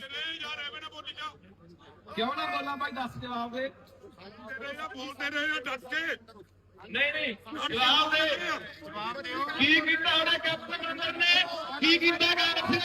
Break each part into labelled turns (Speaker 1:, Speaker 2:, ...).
Speaker 1: ਤੇਰੇ ਯਾਰ ਐਵੇਂ ਨਾ ਬੋਲੀ ਜਾ
Speaker 2: ਕਿਉਂ ਨਾ ਬੋਲਾਂ ਭਾਈ ਦੱਸ ਜਵਾਬ ਦੇ
Speaker 1: ਤੇਰੇ ਨਾ ਬੋਲਦੇ ਰਹੇ ਡਟ ਕੇ।
Speaker 2: ਨਹੀਂ ਨਹੀਂ। ਜਵਾਬ ਦੇ।
Speaker 1: ਜਵਾਬ ਦਿਓ।
Speaker 2: ਕੀ ਕੀਤਾ ਉਹਨੇ ਕੈਪਟਨ ਅਮਰਿੰਦਰ ਨੇ? ਕੀ ਕੀਤਾ ਕਾਂਗਰਸ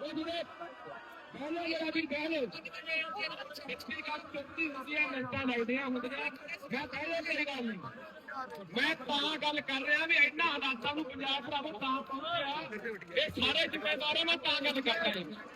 Speaker 2: ਬੋਲੋ ਜਰਾ ਵੀ ਬੋਲੋ ਪਿਛਲੀ ਗੱਲ ਚੁੱਕੀ ਹੁੰਦੀਆਂ ਮਿੰਟਾਂ ਲੱਗਦੀਆਂ ਹੁੰਦੀਆਂ। ਮੈਂ ਪਹਿਲੇ ਮੇਰੀ ਗੱਲ ਨਹੀਂ। ਮੈਂ ਤਾਂ ਗੱਲ ਕਰ ਰਿਹਾ ਵੀ ਇਹਨਾਂ ਹਾਲਾਤਾਂ ਨੂੰ ਪੰਜਾਬ ਭਰਾਵੋ ਤਾਂ ਪਹੁੰਚਿਆ ਇਹ ਸਾਰੇ ਜ਼ਿੰਮੇਵਾਰ ਮੈਂ ਤਾਂ ਗੱਲ ਕਰ ਰਿਹਾ